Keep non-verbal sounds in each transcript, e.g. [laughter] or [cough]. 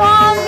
Mom.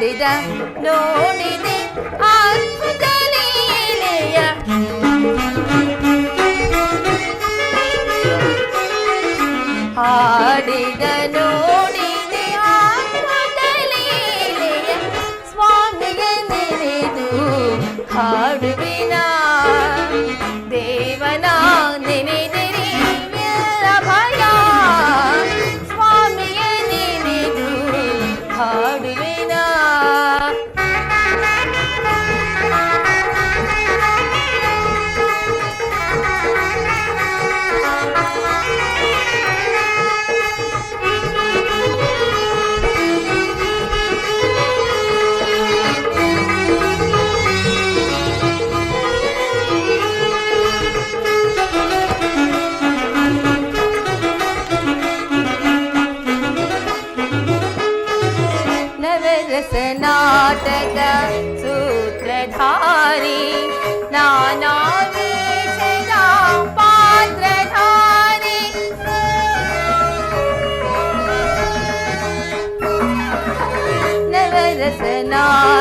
đi no ni ni a pu da ni ni ya ha di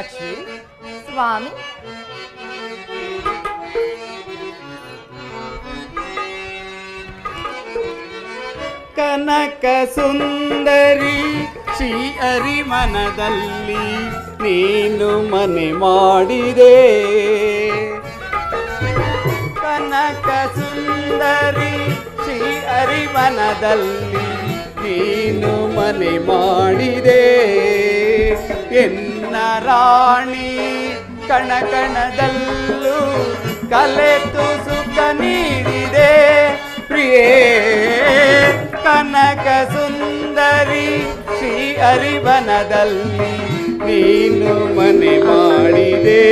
Lakshmi, ಸ್ವಾಮಿ. ಕನಕ ಸುಂದರಿ, ಶ್ರೀ ಅರಿಮನದಲ್ಲಿ ನೀನು ಮನೆ ಮಾಡಿದೆ. ಕನಕ ಸುಂದರಿ, ಶ್ರೀ ಅರಿಮನದಲ್ಲಿ ನೀನು ಮನೆ ಮಾಡಿದೆ. ರಾಣಿ ಕಣಕಣದಲ್ಲೂ ಕಲೆತು ಸುಖ ನೀಡಿದೆ. ಪ್ರಿಯೇ ಕನಕ ಸುಂದರಿ ಶ್ರೀ ಅರಿವನದಲ್ಲಿ ನೀನು ಮನೆ ಮಾಡಿದೆ.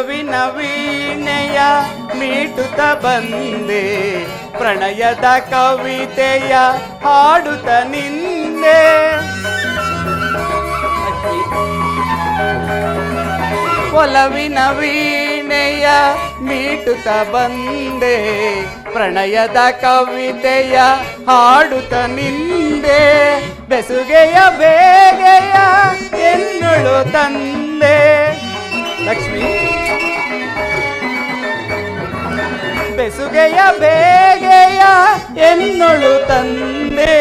ಒಲವಿನ ವೀಣೆಯ ಮೀಟುತ್ತ ಬಂದೆ, ಪ್ರಣಯದ ಕವಿತೆಯ ಹಾಡುತ್ತ ನಿಂದೆ. ಒಲವಿನ ವೀಣೆಯ ಮೀಟುತ್ತ ಬಂದೆ, ಪ್ರಣಯದ ಕವಿತೆಯ ಹಾಡುತ್ತ ನಿಂದೆ. ಬೆಸುಗೆಯ ಬೇಗೆಯ ಎನ್ನುಳು ತಂದೆ. ಲಕ್ಷ್ಮಿ. ಬೆಸುಗೆಯ ಬೇಗೆಯ ಎನ್ನೊಳು ತಂದೆ,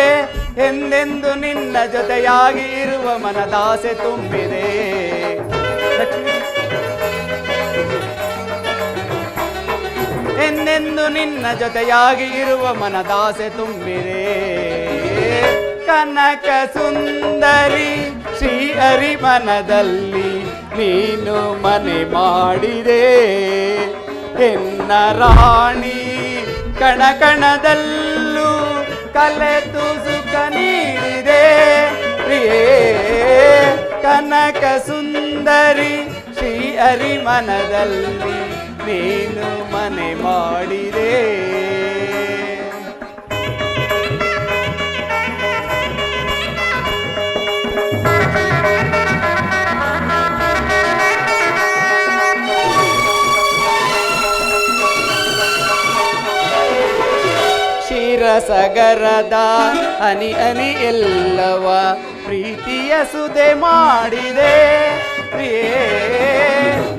ಎಂದೆಂದು ನಿನ್ನ ಜೊತೆಯಾಗಿ ಇರುವ ಮನದಾಸೆ ತುಂಬಿದೆ. ಎಂದೆಂದು ನಿನ್ನ ಜೊತೆಯಾಗಿ ಇರುವ ಮನದಾಸೆ ತುಂಬಿದೆ. ಕನಕ ಸುಂದರಿ ಶ್ರೀ ಮನದಲ್ಲಿ ನೀನು ಮನೆ ಮಾಡಿದೆ. ಎನ್ನ ರಾಣಿ ಕಣಕಣದಲ್ಲೂ ಕಲೆತು ಸುಖ ನೀಡಿದೆ. ಪ್ರಿಯೇ ಕನಕ ಸುಂದರಿ ಶ್ರೀ ಮನದಲ್ಲಿ ನೀನು ಮನೆ ಮಾಡಿದೆ. ಕ್ಷೀರಸಗರದ ಅನಿ ಅನಿ ಎಲ್ಲವ ಪ್ರೀತಿಯ ಸುದೆ ಮಾಡಿದೆ. ಚಿರ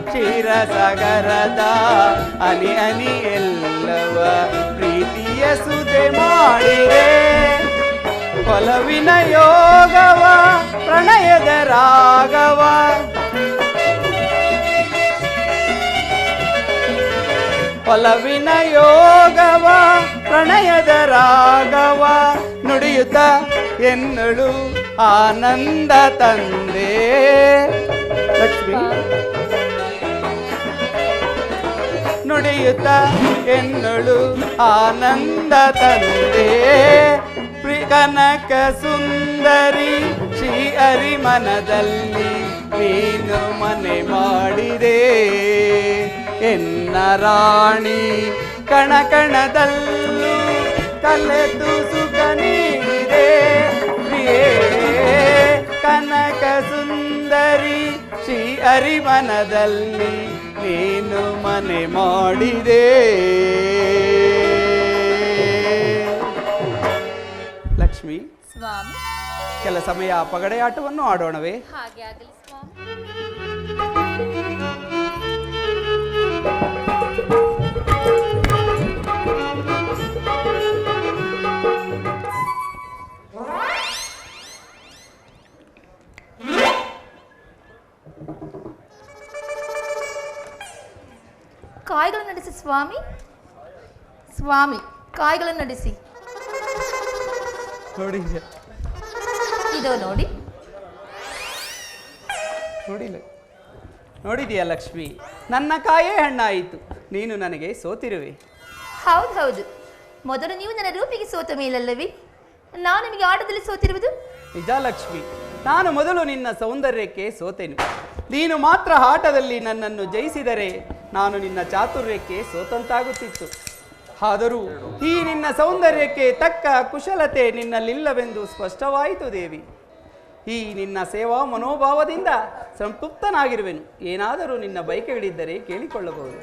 ಕ್ಷೀರಸಗರದ ಅನಿ ಅನಿ ಎಲ್ಲವ ಪ್ರೀತಿಯ ಸುದೆ ಮಾಡಿದೆ. ಕೊಲವಿನ ಯೋಗವ, ಪ್ರಣಯದ ರಾಗವ. ಒಲವಿನ ಯೋಗವ ಪ್ರಣಯದ ರಾಗವ ನುಡಿಯುತ್ತ ಎನ್ನಳು ಆನಂದ ತಂದೆ. ಲಕ್ಷ್ಮಿ. ನುಡಿಯುತ್ತ ಎನ್ನಳು ಆನಂದ ತಂದೆ. ಕನಕ ಸುಂದರಿ ಶ್ರೀ ಮನದಲ್ಲಿ ನೀನು ಮನೆ ಮಾಡಿದೆ. ಎನ್ನ ರಾಣಿ ಕಣಕಣದಲ್ಲೂ ಕಲೆತು ಸುಖ ನೀಡಿದೆ. ಪ್ರಿಯೇ ಕನಕ ಸುಂದರಿ ಶ್ರೀ ಅರಿಮನದಲ್ಲಿ ನೀನು ಮನೆ ಮಾಡಿದೆ. ಲಕ್ಷ್ಮಿ ಸ್ವಾಮಿ. ಕೆಲ ಸಮಯ ಪಗಡೆಯಾಟವನ್ನು ಆಡೋಣವೇ? ಹಾಗೆ ಆಗಲಿ ಸ್ವಾಮಿ. ಕಾಯಿಗಳನ್ನು ನಡೆಸಿ ಸ್ವಾಮಿ. ಸ್ವಾಮಿ ಕಾಯಿಗಳನ್ನು ನಡೆಸಿ. ನೋಡಿ ಇದೋ ನೋಡಿ. ನೋಡಿಲ್ಲ ನೋಡಿದೀಯ ಲಕ್ಷ್ಮಿ? ನನ್ನ ಕಾಯೇ ಹಣ್ಣಾಯಿತು. ನೀನು ನನಗೆ ಸೋತಿರುವೆ. ಹೌದು ಹೌದು. ಮೊದಲು ನೀವು ನನ್ನ ರೂಪಿಗೆ ಸೋತ ಮೇಲಲ್ಲವೇ? ನಾನು ನಿಮಗೆ ಆಟದಲ್ಲಿ ಸೋತಿರುವುದು? ನಿಜ ಲಕ್ಷ್ಮಿ. ನಾನು ಮೊದಲು ನಿನ್ನ ಸೌಂದರ್ಯಕ್ಕೆ ಸೋತೆನು. ನೀನು ಮಾತ್ರ ಆಟದಲ್ಲಿ ನನ್ನನ್ನು ಜಯಿಸಿದರೆ ನಾನು ನಿನ್ನ ಚಾತುರ್ಯಕ್ಕೆ ಸೋತಂತಾಗುತ್ತಿತ್ತು. ಆದರೂ ಈ ನಿನ್ನ ಸೌಂದರ್ಯಕ್ಕೆ ತಕ್ಕ ಕುಶಲತೆ ನಿನ್ನಲ್ಲಿಲ್ಲವೆಂದು ಸ್ಪಷ್ಟವಾಯಿತು ದೇವಿ. ಈ ನಿನ್ನ ಸೇವಾ ಮನೋಭಾವದಿಂದ ಸಂತೃಪ್ತನಾಗಿರುವೆನು. ಏನಾದರೂ ನಿನ್ನ ಬಯಕೆಗಳಿದ್ದರೆ ಕೇಳಿಕೊಳ್ಳಬಹುದು.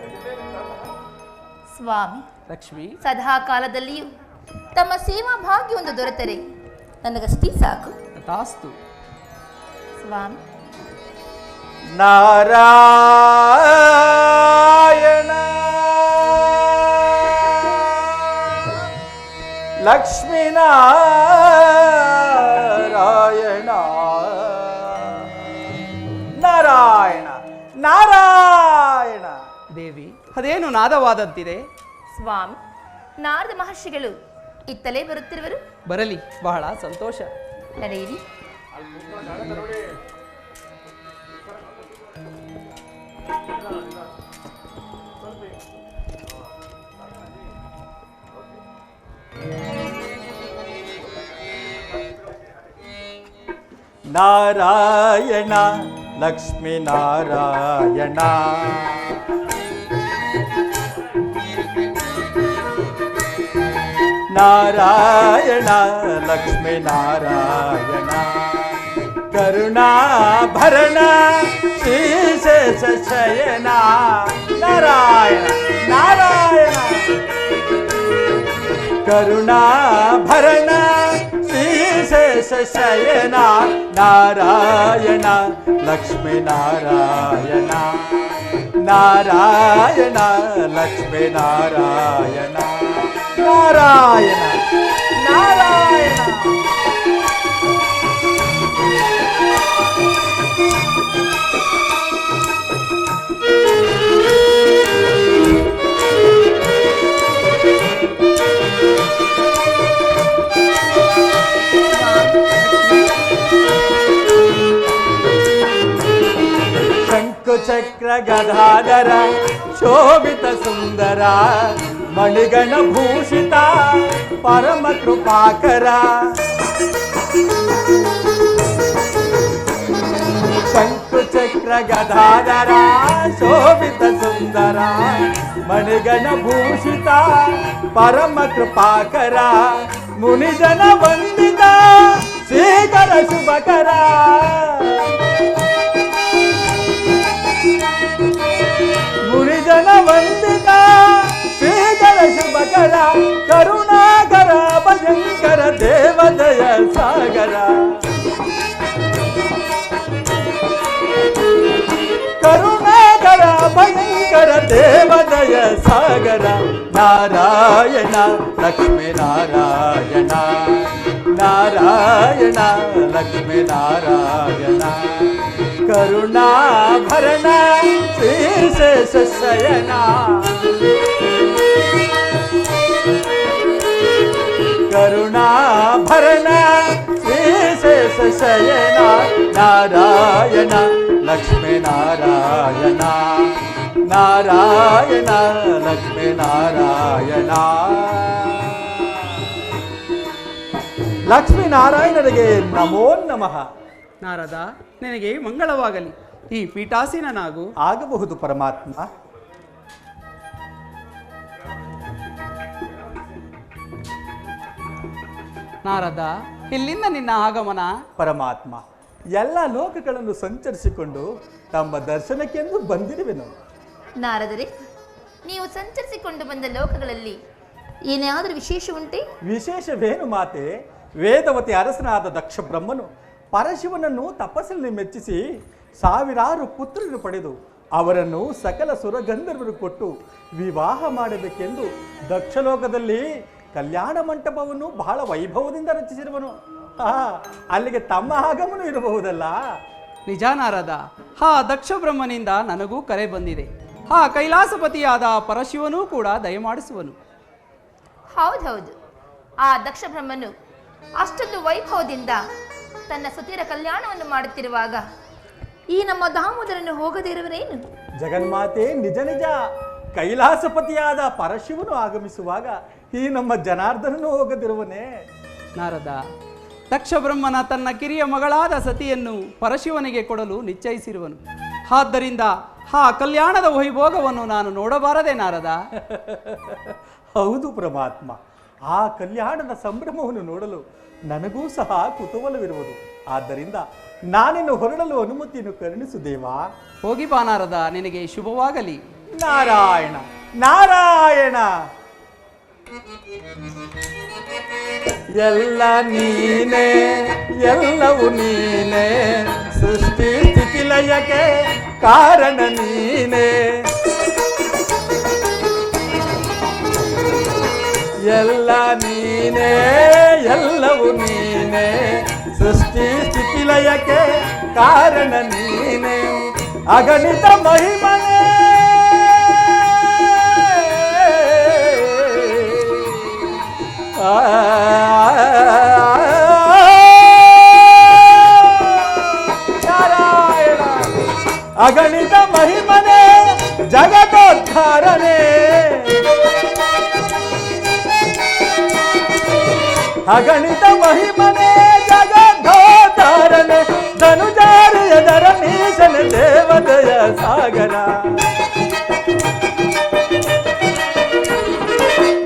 ಸ್ವಾಮಿ ಲಕ್ಷ್ಮಿ. ಸದಾ ಕಾಲದಲ್ಲಿಯೂ ತಮ್ಮ ಸೇವಾ ಭಾಗ್ಯವೊಂದು ದೊರೆತರೆ. ನನಗಷ್ಟೇ ಸಾಕು. ತಾಸ್ತು ಸ್ವಾಮಿ ನಾರಾಯಣ. ಲಕ್ಷ್ಮೀನಾರಾಯಣ ನಾರಾಯಣ. ನಾರಾಯಣ ದೇವಿ ಅದೇನು ನಾದವಾದಂತಿದೆ? ಸ್ವಾಮಿ ನಾರದ ಮಹರ್ಷಿಗಳು ಇತ್ತಲೇ ಬರುತ್ತಿರುವರು. ಬರಲಿ ಬಹಳ ಸಂತೋಷ. ನಡೆಯಿರಿ ನಾರಾಯಣ ಲಕ್ಷ್ಮೀನಾರಾಯಣ ನಾರಾಯಣ ಲಕ್ಷ್ಮೀನಾರಾಯಣ ಕರುಣಾಭರಣ ಶ್ರೀಶೈಲೇಶ ಶ್ರೀಶೇಷ ಶಯನ ನಾರಾಯಣ ನಾರಾಯಣ ಕರುಣಾಭರಣ ಶ್ರೀಶೇಷ ಶಯನ ನಾರಾಯಣ ಲಕ್ಷ್ಮೀ ನಾರಾಯಣ ನಾರಾಯಣ ಲಕ್ಷ್ಮೀ ನಾರಾಯಣ ನಾರಾಯಣ ನಾರಾಯಣ ಶಂಕು చక్రగధాధర శోభిత సుందర మణిగణ భూషిత పరమ కృపాకర. శంకుచక్రగధాధర శోభిత సుందర మణిగణ భూషిత పరమ కృపాకర. మునిజన వందిత శేఖర శుభకర. भजन वंदिता। श्रीधर शुभकरा करुणाकरा भजंकर देवदय सागरा। करुणाकरा भयंकर देवदय सागरा। नारायण, लक्ष्मी नारायण। नारायण, लक्ष्मी नारायण। ನಾರಾಯಣ ಲಕ್ಷ್ಮೀ ನಾರಾಯಣ ಕರುಣಾಭರಣ ಶ್ರೀಶೇಷ ಶಯನ ಕರುಣಾಭರಣ ಶ್ರೀಶೇಷ ಶಯನ ನಾರಾಯಣ ಲಕ್ಷ್ಮೀ ನಾರಾಯಣ ನಾರಾಯಣ ಲಕ್ಷ್ಮೀ ನಾರಾಯಣ ನಾರದ ನಿನಗೆ ಮಂಗಳವಾಗಲಿ. ಈ ಪೀಠಾಸೀನನಾಗು. ಆಗಬಹುದು ಪರಮಾತ್ಮ. ನಾರದ ಇಲ್ಲಿಂದ ನಿನ್ನ ಆಗಮನ. ಪರಮಾತ್ಮ ಎಲ್ಲ ಲೋಕಗಳನ್ನು ಸಂಚರಿಸಿಕೊಂಡು ತಮ್ಮ ದರ್ಶನಕ್ಕೆಂದು ಬಂದಿರುವೆನು. ನಾರದರೇ ನೀವು ಸಂಚರಿಸಿಕೊಂಡು ಬಂದ ಲೋಕಗಳಲ್ಲಿ ಏನಾದರೂ ವಿಶೇಷ ಉಂಟೆ? ವಿಶೇಷವೇನು ಮಾತೆ? ವೇದವತಿ ಅರಸನಾದ ದಕ್ಷ ಬ್ರಹ್ಮನು ಪರಶಿವನನ್ನು ತಪಸ್ಸಲ್ಲಿ ಮೆಚ್ಚಿಸಿ ಸಾವಿರಾರು ಪುತ್ರರು ಪಡೆದು ಅವರನ್ನು ಸಕಲ ಸುರಗಂಧರ್ವರು ಕೊಟ್ಟು ವಿವಾಹ ಮಾಡಬೇಕೆಂದು ದಕ್ಷಲೋಕದಲ್ಲಿ ಕಲ್ಯಾಣ ಮಂಟಪವನ್ನು ಬಹಳ ವೈಭವದಿಂದ ರಚಿಸಿರುವನು. ಅಲ್ಲಿಗೆ ತಮ್ಮ ಆಗಮನ ಇರಬಹುದಲ್ಲ? ನಿಜ ನಾರದ ಹಾ ದಕ್ಷ ಬ್ರಹ್ಮನಿಂದ ನನಗೂ ಕರೆ ಬಂದಿದೆ. ಹಾ ಕೈಲಾಸಪತಿಯಾದ ಪರಶಿವನೂ ಕೂಡ ದಯಮಾಡಿಸುವನು ಹೌದೌದು ಆ ದಕ್ಷ ಬ್ರಹ್ಮನು ಅಷ್ಟೊಂದು ವೈಭವದಿಂದ ತನ್ನ ಸುತಿರ ಕಲ್ಯಾಣವನ್ನು ಮಾಡುತ್ತಿರುವಾಗ ಈ ನಮ್ಮ ದಾಮೋದರನ್ನು ಹೋಗದೇ ಇರುವರೇನು ಜಗನ್ಮಾತೆ ನಿಜ ನಿಜ ಕೈಲಾಸಪತಿಯಾದ ಪರಶಿವನು ಆಗಮಿಸುವಾಗ ಈ ನಮ್ಮ ಜನಾರ್ದನನು ಹೋಗದಿರುವನೇ. ನಾರದ ದಕ್ಷ ಬ್ರಹ್ಮನ ತನ್ನ ಕಿರಿಯ ಮಗಳಾದ ಸತಿಯನ್ನು ಪರಶಿವನಿಗೆ ಕೊಡಲು ನಿಶ್ಚಯಿಸಿರುವನು. ಆದ್ದರಿಂದ ಆ ಕಲ್ಯಾಣದ ವೈಭೋಗವನ್ನು ನಾನು ನೋಡಬಾರದೆ ನಾರದ. [laughs] ಹೌದು ಪರಮಾತ್ಮ. ಆ ಕಲ್ಯಾಣದ ಸಂಭ್ರಮವನ್ನು ನೋಡಲು ನನಗೂ ಸಹ ಕುತೂಹಲವಿರುವುದು. ಆದ್ದರಿಂದ ನಾನಿನ್ನು ಹೊರಡಲು ಅನುಮತಿಯನ್ನು ಕರುಣಿಸು ದೇವಾ ಹೋಗಿ ಬಾನಾರದ ನಿನಗೆ ಶುಭವಾಗಲಿ. ನಾರಾಯಣ ನಾರಾಯಣ! ಎಲ್ಲ ನೀನೇ ಎಲ್ಲವೂ ನೀನೇ. ಸೃಷ್ಟಿ ಸ್ಥಿತಿ ಲಯಕ್ಕೆ ಕಾರಣ ನೀನೇ. ಎಲ್ಲ ನೀನೇ, ಎಲ್ಲವೂ ನೀನೇ. ಸೃಷ್ಟಿ ಸ್ಥಿತಿ ಲಯಕ್ಕೆ ಕಾರಣ ನೀನೇ. ಅಗಣಿತ ಮಹಿಮನೆ. ನಾರಾಯಣ, ಅಗಣಿತ ಮಹಿಮನೆ ಜಗದೋದ್ಧಾರನೆ అగణిత మహిమనే జగద్ధోతారనే ధనుజారు ఎదర నీశన దేవదయ సాగర.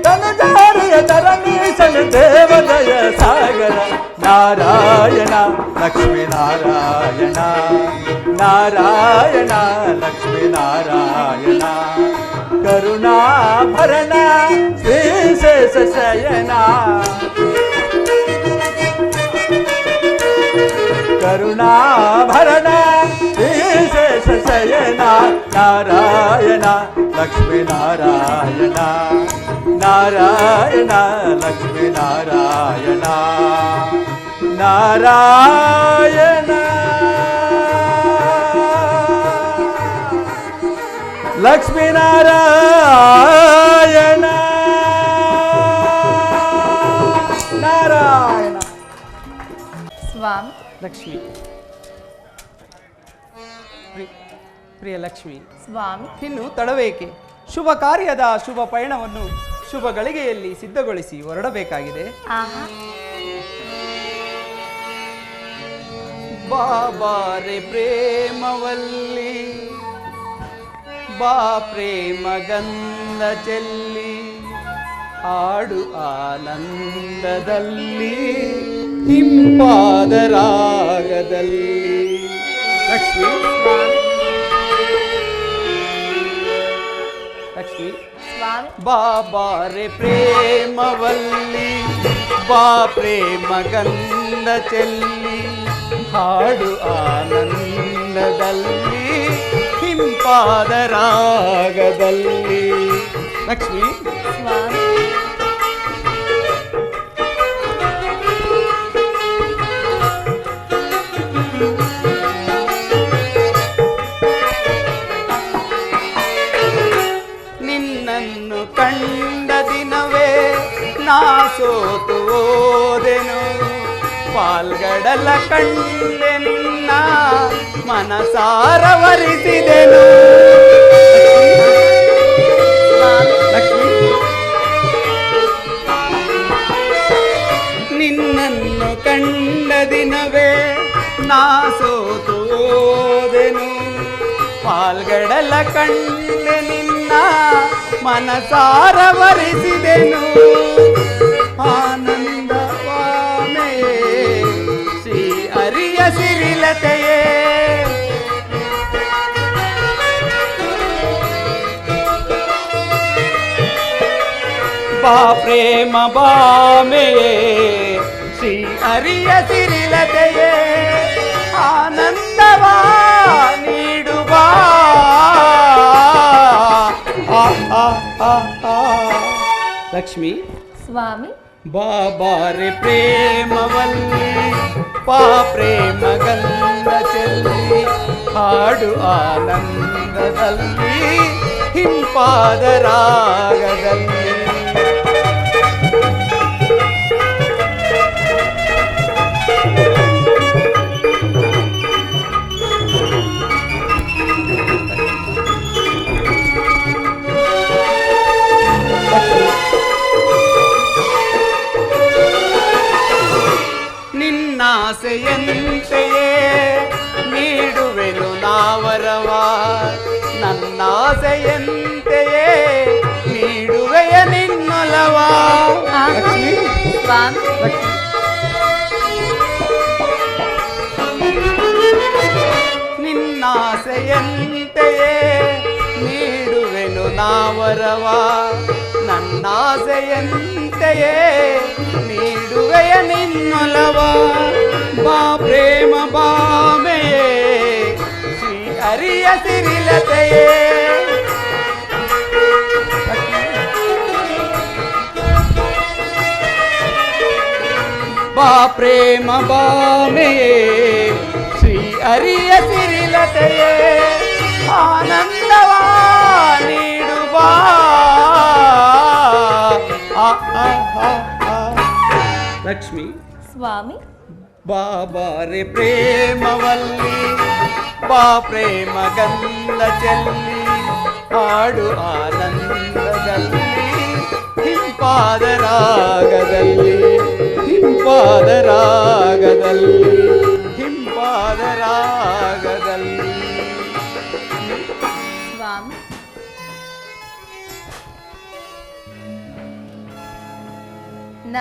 ధనుజారు ఎదర నీశన దేవదయ సాగర. నారాయణ లక్ష్మీ నారాయణ నారాయణ లక్ష్మీ నారాయణ కరుణాభరణ శ్రీశేష శయనా. ಕರುಣಾಭರಣ ಶ್ರೀಶೇಷ ಶಯನ ನಾರಾಯಣ ಲಕ್ಷ್ಮೀ ನಾರಾಯಣ ನಾರಾಯಣ ಲಕ್ಷ್ಮೀ ನಾರಾಯಣ ನಾರಾಯಣ ಲಕ್ಷ್ಮೀ ಪ್ರಿಯ ಲಕ್ಷ್ಮಿ ಸ್ವಾಮಿ. ಇನ್ನು ತಡವೇಕೆ? ಶುಭ ಕಾರ್ಯದ ಶುಭ ಪಯಣವನ್ನು ಶುಭ ಗಳಿಗೆಯಲ್ಲಿ ಸಿದ್ಧಗೊಳಿಸಿ ಹೊರಡಬೇಕಾಗಿದೆ. ಆಹಾ. ಬಾಬಾರೆ ಪ್ರೇಮವಲ್ಲಿ ಬಾ ಪ್ರೇಮ ಗಂಧ ಚೆಲ್ಲಿ ಹಾಡು ಆನಂದದಲ್ಲಿ ಹಿಂಪಾದ ರಾಗದಲ್ಲಿ. ಲಕ್ಷ್ಮಿ. ಸ್ವಾಮಿ ಬಾಬಾರೆ ಪ್ರೇಮವಲ್ಲಿ ಬಾ ಪ್ರೇಮ ಗಂಧ ಚೆಲ್ಲಿ ಹಾಡು ಆನಂದದಲ್ಲಿ ಹಿಂಪಾದ ರಾಗದಲ್ಲಿ. ಲಕ್ಷ್ಮಿ. ಪಾಲ್ಗಡಲ ಕಂಡೆ ನಿನ್ನ ಮನಸಾರವರಿಸಿದೆನು. ಲಕ್ಷ್ಮಿ, ನಿನ್ನನ್ನು ಕಂಡ ದಿನವೇ ನಾ ಸೋತೋದೆನು ಪಾಲ್ಗಡಲ ಕಂಡೆ ನಿನ್ನ ಮನಸಾರವರಿಸಿದೆನು. ಆನಂದವಾಮೆಯೇ ಅರಿಯ ಸಿರಿಲತೆಯೇ ಬಾ ಪ್ರೇಮ ಬಾಮೆಯೇ ಶ್ರೀ ಹರಿಯ ಸಿರಿಲತೆಯೇ ಆನಂದವಾ ನೀಡುವ ಆ, ಆ, ಆ, ಆ. ಲಕ್ಷ್ಮಿ ಸ್ವಾಮಿ ಬಾಬಾರೆ ಪ್ರೇಮವಲ್ಲಿ ಪಾ ಪ್ರೇಮ ಗಂಧ ಚೆಲ್ಲಿ ಹಾಡು ಆನಂದದಲ್ಲಿ ಹಿಂಪಾದ ರಾಗದಲ್ಲಿ ನಾವರವ ನನ್ನಾಸೆಯಂತೆಯೇ ನೀಡುವೆಯ ನಿನ್ನೊಲವ ಬಾ ಪ್ರೇಮ ಬಾಮೆಯೇ ಶ್ರೀ ಹರಿಯ ಸಿರಿಲತೆಯೇ ಬಾ ಪ್ರೇಮ ಬಾಮೆಯೇ ಶ್ರೀ ಹರಿಯ ಸಿರಿಲತೆಯೇ ನೀಡುವ ಆ, ಆ, ಆ, ಆ. ಲಕ್ಷ್ಮಿ ಸ್ವಾಮಿ ಬಾಬಾರೆ ಪ್ರೇಮವಲ್ಲಿ ಬಾ ಪ್ರೇಮ ಗಂಧ ಚೆಲ್ಲಿ ಹಾಡು ಆನಂದದಲ್ಲಿ ಹಿಂಪಾದ ರಾಗದಲ್ಲಿ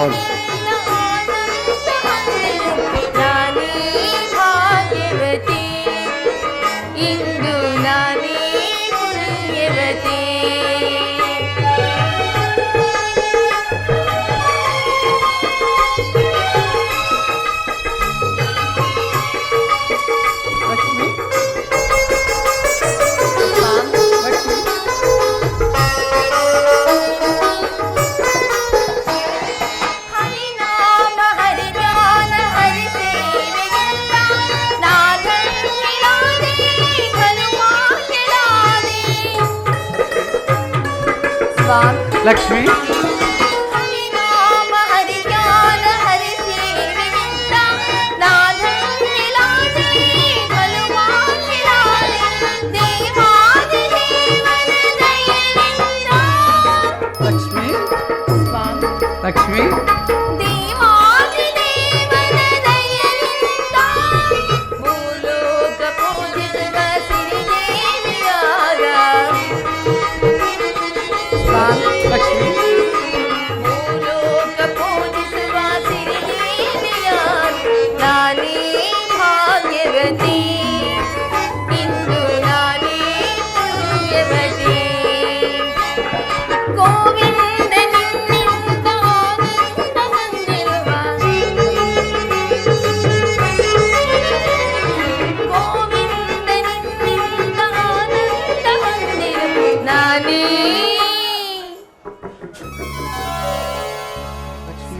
Call. ಲಕ್ಷ್ಮಿ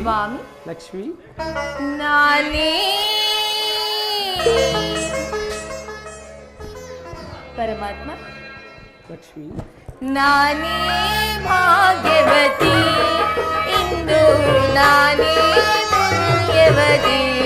ಸ್ವಾಮಿ ಲಕ್ಷ್ಮಿ. ನಾನೇ. ಪರಮಾತ್ಮ. ಲಕ್ಷ್ಮಿ. नानी भाग्यवती इंदु नानी पुण्यवती